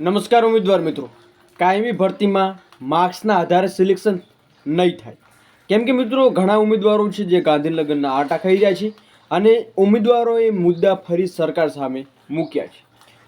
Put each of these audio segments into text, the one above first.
નમસ્કાર ઉમેદવાર મિત્રો. કાયમી ભરતીમાં માર્ક્સના આધારે સિલેક્શન નહીં થાય. કેમ કે મિત્રો, ઘણા ઉમેદવારો છે જે ગાંધીનગરના આટા ખાઈ જાય છે અને ઉમેદવારોએ મુદ્દા ફરી સરકાર સામે મૂક્યા છે.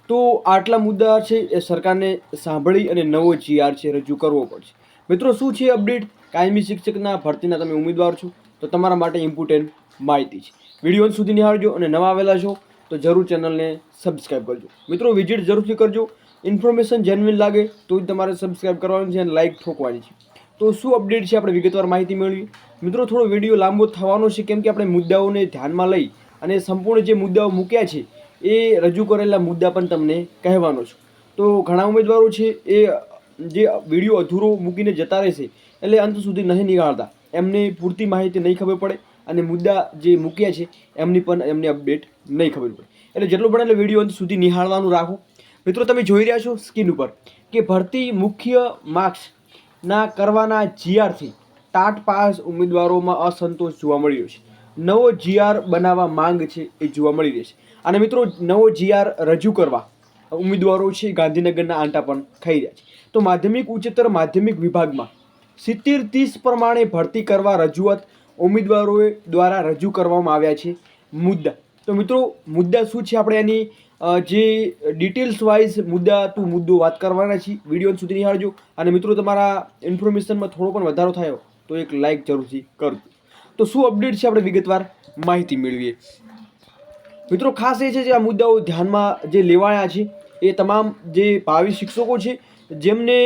તો આટલા મુદ્દા છે એ સરકારને સાંભળી અને નવો જીઆર છે રજૂ કરવો પડશે. મિત્રો, શું છે અપડેટ? કાયમી શિક્ષકના ભરતીના તમે ઉમેદવાર છો, તો તમારા માટે ઇમ્પોર્ટન્ટ માહિતી છે. વીડિયો સુધી નિહાળજો અને નવા આવેલા છો, તો જરૂર ચેનલને સબસ્ક્રાઈબ કરજો. મિત્રો, વિઝિટ જરૂરથી કરજો. ઇન્ફોર્મેશન જેન્યુઇન લાગે તો જ તમારે સબસ્ક્રાઇબ કરવાનું છે અને લાઇક ઠોકવાની છે. તો શું અપડેટ છે આપણે વિગતવાર માહિતી મેળવી? મિત્રો, થોડો વીડિયો લાંબો થવાનો છે કેમ કે આપણે મુદ્દાઓને ધ્યાનમાં લઈ અને સંપૂર્ણ જે મુદ્દાઓ મૂક્યા છે, એ રજૂ કરેલા મુદ્દા પણ તમને કહેવાનો છું. તો ઘણા ઉમેદવારો છે, એ જે વીડિયો અધૂરો મૂકીને જતા રહેશે, એટલે અંત સુધી નહીં નિહાળતા. એમને પૂરતી માહિતી નહીં ખબર પડે અને મુદ્દા જે મૂક્યા છે, એમની પણ એમને અપડેટ નહીં ખબર પડે. એટલે જેટલું પણ એટલે વીડિયો અંત સુધી નિહાળવાનું રાખો. મિત્રો, તમે જોઈ રહ્યા છો સ્કીન ઉપર કે ભરતી મુખ્ય માર્ક્સના કરવાના જીઆરથી ટાટ પાસ ઉમેદવારોમાં અસંતોષ જોવા મળ્યો છે. નવો જીઆર બનાવવા માંગ છે એ જોવા મળી રહી છે. અને મિત્રો, નવો જીઆર રજૂ કરવા ઉમેદવારો છે ગાંધીનગરના આંટા પણ ખાઈ રહ્યા છે. તો માધ્યમિક ઉચ્ચતર માધ્યમિક વિભાગમાં સિત્તેર ત્રીસ પ્રમાણે ભરતી કરવા રજૂઆત ઉમેદવારોએ દ્વારા રજૂ કરવામાં આવ્યા છે મુદ્દા. તો મિત્રો, મુદ્દા શું છે? આપણે એની જે ડિટેલ્સ વાઇઝ મુદ્દા ટુ મુદ્દો વાત કરવાના છીએ વીડિયો સુધી નિહાળજો. અને મિત્રો, તમારા ઇન્ફોર્મેશનમાં થોડો પણ વધારો થયો તો એક લાઇક જરૂરથી કરજો. તો શું અપડેટ છે આપણે વિગતવાર? માહિતી મેળવીએ. મિત્રો, ખાસ એ છે જે આ મુદ્દાઓ ધ્યાનમાં જે લેવાયા છે, એ તમામ જે ભાવિ શિક્ષકો છે, જેમને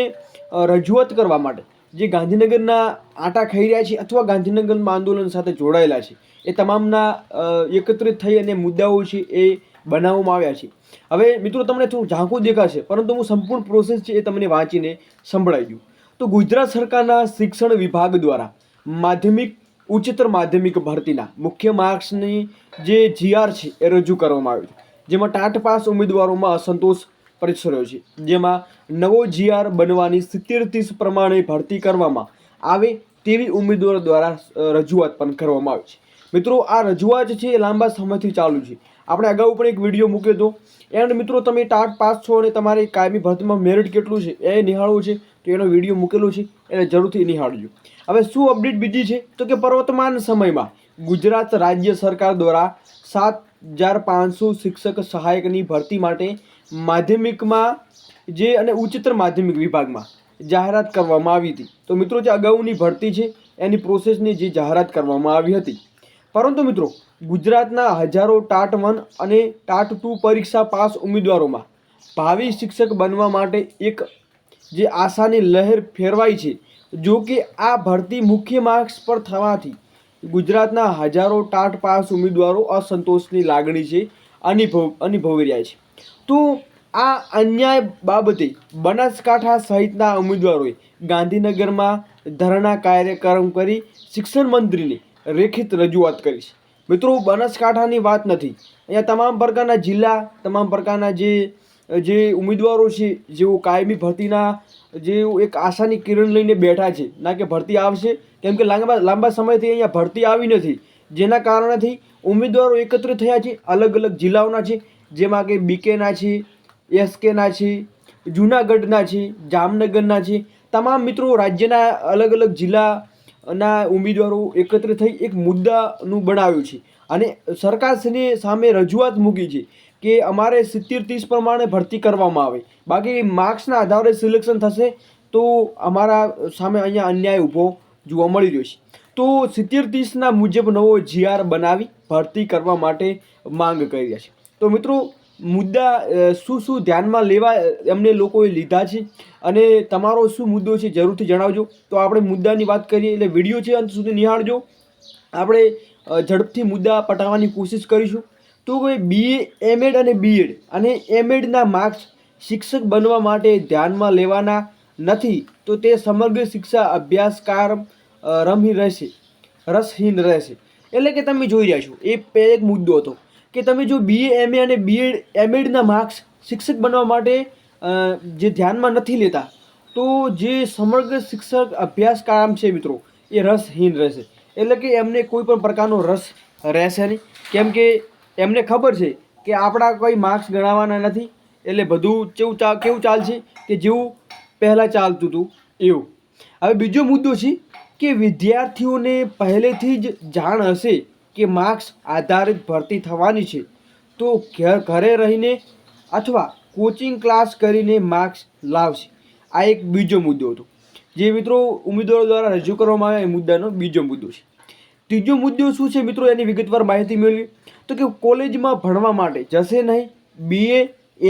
રજૂઆત કરવા માટે જે ગાંધીનગરના આટા ખાઈ રહ્યા છે અથવા ગાંધીનગરમાં આંદોલન સાથે જોડાયેલા છે, એ તમામના એકત્રિત થઈ અને મુદ્દાઓ છે એ બનાવવામાં આવ્યા છે. હવે મિત્રો, તમને થોડું ઝાંખું દેખાશે, પરંતુ હું સંપૂર્ણ પ્રોસેસ છે એ તમને વાંચીને સંભળાવી દઉં તો ગુજરાત સરકારના શિક્ષણ વિભાગ દ્વારા માધ્યમિક, ઉચ્ચતર માધ્યમિક ભરતીના મુખ્ય માર્ક્સની જે જીઆર છે એ રજૂ કરવામાં આવ્યું છે. જેમાં ટાટ પાસ ઉમેદવારોમાં અસંતોષ પરિસર્યો છે. જેમાં નવો જીઆર બનવાની સિત્તેર ત્રીસ પ્રમાણે ભરતી કરવામાં આવે તેવી ઉમેદવારો દ્વારા રજૂઆત પણ કરવામાં આવી છે. મિત્રો, આ રજૂઆત છે એ લાંબા સમયથી ચાલુ છે. આપણે અગાઉ પણ એક વીડિયો મૂક્યો હતો. એન્ડ મિત્રો, તમે ટાટ પાસ છો અને તમારી કાયમી ભરતીમાં મેરિટ કેટલું છે એ નિહાળવું છે, તો એનો વીડિયો મૂકેલો છે, એને જરૂરથી નિહાળજો. હવે શું અપડેટ બીજી છે? તો કે પર્વતમાન સમયમાં ગુજરાત રાજ્ય સરકાર દ્વારા સાત હજાર પાંચસો શિક્ષક સહાયકની ભરતી માટે માધ્યમિકમાં જે અને ઉચ્ચતર માધ્યમિક વિભાગમાં જાહેરાત કરવામાં આવી હતી. તો મિત્રો, જે અગાઉની ભરતી છે, એની પ્રોસેસની જે જાહેરાત કરવામાં આવી હતી પરંતુ મિત્રો, ગુજરાતના હજારો ટાટ વન અને ટાટ ટુ પરીક્ષા પાસ ઉમેદવારોમાં ભાવિ શિક્ષક બનવા માટે એક જે આશાની લહેર ફેરવાઈ છે, જો કે આ ભરતી મુખ્ય માર્ક્સ પર થવાથી ગુજરાતના હજારો ટાટ પાસ ઉમેદવારો અસંતોષની લાગણી છે, અનુભવ, અનુભવી રહ્યા છે. તો આ અન્યાય બાબતે બનાસકાંઠા સહિતના ઉમેદવારોએ ગાંધીનગરમાં ધરણા કાર્યક્રમ કરી શિક્ષણ મંત્રીને રેખિત રજૂઆત કરીશ. મિત્રો, બનાસકાંઠાની વાત નથી. અહીંયા તમામ પ્રકારના જિલ્લા, તમામ પ્રકારના જે જે ઉમેદવારો છે, જેઓ કાયમી ભરતીના જે એક આશાની કિરણ લઈને બેઠા છે, ના કે ભરતી આવશે, કેમ કે લાંબા લાંબા સમયથી અહીંયા ભરતી આવી નથી. જેના કારણેથી ઉમેદવારો એકત્રિત થયા છે, અલગ અલગ જિલ્લાઓના છે, જેમાં કે બીકેના છે એસકેના છે, જૂનાગઢના છે, જામનગરના છે. તમામ મિત્રો રાજ્યના અલગ અલગ જિલ્લાના ઉમેદવારો એકત્રિત થઈ એક મુદ્દાનું બનાવ્યું છે. અને સરકારશ્રીની સામે રજૂઆત મૂકી છે કે અમારે સિત્તેર ત્રીસ પ્રમાણે ભરતી કરવામાં આવે. બાકી માર્ક્સના આધારે સિલેક્શન થશે તો અમારા સામે અહીંયા અન્યાય ઊભો જોવા મળી રહ્યો છે. તો સિત્તેર ત્રીસના મુજબ નવો જીઆર બનાવી ભરતી કરવા માટે માંગ કરી રહ્યા છે. તો મિત્રો મુદ્દા શું શું ધ્યાનમાં લેવા એમને લોકોએ લીધા છે અને તમારો શું મુદ્દો છે જરૂરથી જણાવજો. તો આપણે મુદ્દાની વાત કરીએ એટલે વીડિયો છે અંત સુધી નિહાળજો. આપણે ઝડપથી મુદ્દા પટાવવાની કોશિશ કરીશું. તો કોઈ બીએ એમએડ અને બીએડ અને એમએડના માર્ક્સ શિક્ષક બનવા માટે ધ્યાનમાં લેવાના નથી. તો તે સમગ્ર શિક્ષા અભ્યાસકાર રમહીન રહેશે. રસહીન રહેશે. એટલે કે તમે જોઈ રહ્યા છો. એ એક મુદ્દો હતો. કે તમે જો બીએ એમએ અને બીએડ એમએડના માર્ક્સ શિક્ષક બનવા માટે જે ધ્યાનમાં નથી લેતા, તો જે સમગ્ર શિક્ષક અભ્યાસક્રમ છે મિત્રો, એ રસહીન રહેશે. એટલે કે એમને કોઈ પણ પ્રકારનો રસ રહેશે નહીં. કેમ કે એમને ખબર છે કે આપણા કોઈ માર્ક્સ ગણાવવાના નથી. એટલે બધું કેવું ચા, કેવું ચાલશે કે જેવું પહેલાં ચાલતું હતું, એવું. હવે બીજો મુદ્દો છે કે વિદ્યાર્થીઓને પહેલેથી જ જાણ હશે કે માર્ક્સ આધારિત ભરતી થવાની છે. તો ઘરે રહીને અથવા કોચિંગ ક્લાસ કરીને માર્ક્સ લાવશે. આ એક બીજો મુદ્દો હતો. જે મિત્રો ઉમેદવારો દ્વારા રજૂ કરવામાં આવ્યા એ મુદ્દાનો બીજો મુદ્દો છે. ત્રીજો મુદ્દો શું છે મિત્રો? એની વિગતવાર માહિતી મેળવી. તો કે કોલેજમાં ભણવા માટે જશે નહીં બીએ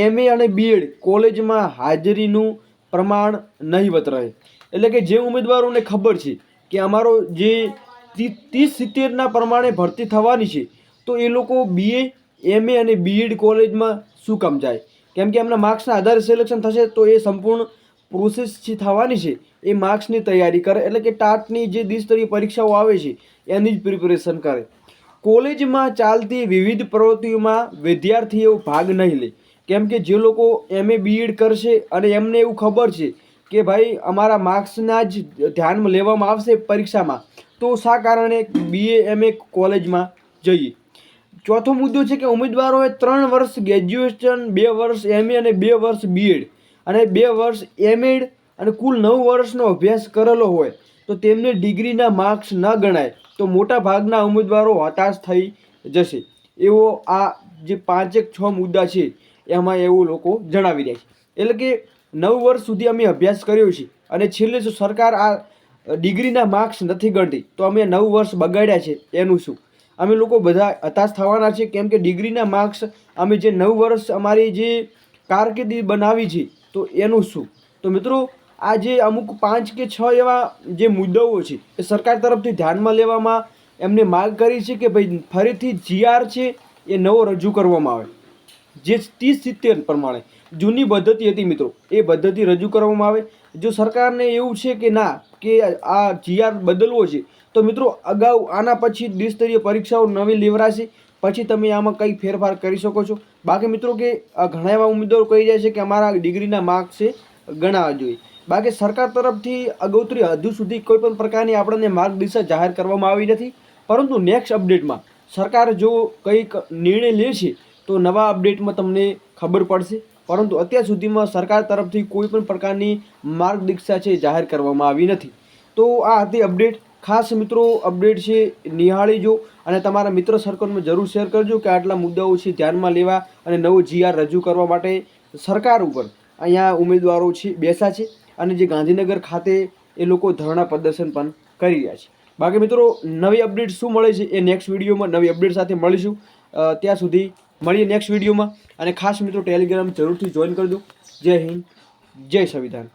એમએ અને બીએડ કોલેજમાં હાજરીનું પ્રમાણ નહીવત રહે. એટલે કે જે ઉમેદવારોને ખબર છે કે અમારો જે ત્રીસ સિત્તેરના પ્રમાણે ભરતી થવાની છે. તો એ લોકો બીએ એમએ અને બીએડ કોલેજમાં શું કામ જાય? કેમ કે એમના માર્ક્સના આધારે સિલેક્શન થશે, તો એ સંપૂર્ણ પ્રોસેસ જે થવાની છે, એ માર્ક્સની તૈયારી કરે. એટલે કે ટાટની જે દ્વિસ્તરીય પરીક્ષાઓ આવે છે, એની જ પ્રિપેરેશન કરે. કોલેજમાં ચાલતી વિવિધ પ્રવૃત્તિઓમાં વિદ્યાર્થીઓ ભાગ નહીં લે. કેમ કે જે લોકો એમએ બીએડ કરશે અને એમને એવું ખબર છે કે ભાઈ, અમારા માર્ક્સના જ ધ્યાનમાં લેવામાં આવશે પરીક્ષામાં. તો શા કારણે બીએ એમએ કોલેજમાં જઈએ? ચોથો મુદ્દો છે કે ઉમેદવારોએ ત્રણ વર્ષ ગ્રેજ્યુએશન બે વર્ષ એમએ અને બે વર્ષ બીએડ અને બે વર્ષ એમએડ અને કુલ નવ વર્ષનો અભ્યાસ કરેલો હોય, તો તેમને ડિગ્રીના માર્ક્સ ન ગણાય, તો મોટા ભાગના ઉમેદવારો હતાશ થઈ જશે. એવો આ જે પાંચેક છ મુદ્દા છે, એમાં એવું લોકો જણાવી રહ્યા છે. એટલે કે નવ વર્ષ સુધી અમે અભ્યાસ કર્યો છે અને છેલ્લે જો સરકાર આ ડિગ્રીના માર્ક્સ નથી ગણતી. તો અમે નવ વર્ષ બગાડ્યા છે, એનું શું? અમે લોકો બધા હતાશ થવાના છે કેમ કે ડિગ્રીના માર્ક્સ અમે જે નવ વર્ષ અમારી જે કારકિર્દી બનાવી છે, તો એનું શું? તો મિત્રો આ જે અમુક પાંચ કે છ એવા જે મુદ્દાઓ છે, એ સરકાર તરફથી ધ્યાનમાં લેવામાં એમને માગ કરી છે કે ભાઈ ફરીથી જીઆર છે, એ નવો રજૂ કરવામાં આવે. જે ત્રીસ સિત્તેર પ્રમાણે જૂની પદ્ધતિ હતી મિત્રો, એ પદ્ધતિ રજૂ કરવામાં આવે. જો સરકારને એવું છે કે ના, કે આ જીઆર બદલવો છે, તો મિત્રો અગાઉ આના પછી દ્વિસ્તરીય પરીક્ષાઓ નવી લેવરાશે પછી તમે આમાં કંઈ ફેરફાર કરી શકો છો. બાકી મિત્રો કે ઘણા એવા ઉમેદવારો કહી જાય છે કે અમારા ડિગ્રીના માર્ક્સ છે, ગણાવવા જોઈએ. બાકી સરકાર તરફથી અગોતરી હજુ સુધી કોઈ પણ પ્રકારની આપણને માર્ગદર્શન જાહેર કરવામાં આવી નથી. પરંતુ નેક્સ્ટ અપડેટમાં સરકાર જો કંઈક નિર્ણય લે છે તો નવા અપડેટમાં તમને ખબર પડશે. પરંતુ અત્યાર સુધીમાં સરકાર તરફથી કોઈ પણ પ્રકારની માર્ગદીક્ષા છે જાહેર કરવામાં આવી નથી. તો આ હતી અપડેટ. ખાસ મિત્રો, અપડેટ છે નિહાળીજો અને તમારા મિત્ર સર્કલમાં જરૂર શેર કરજો કે આટલા મુદ્દાઓ છે ધ્યાનમાં લેવા અને નવો જીઆર રજૂ કરવા માટે સરકાર ઉપર અહીંયા ઉમેદવારો છે, બેસા છે અને જે ગાંધીનગર ખાતે એ લોકો ધરણા પ્રદર્શન પણ કરી રહ્યા છે. બાકી મિત્રો, નવી અપડેટ શું મળે છે એ નેક્સ્ટ વિડીયોમાં નવી અપડેટ સાથે મળીશું. ત્યાં સુધી મળીએ નેક્સ્ટ વિડીયોમાં અને ખાસ મિત્રો ટેલિગ્રામ જરૂરથી જોઈન કરજો જય હિન્દ જય સંવિધાન.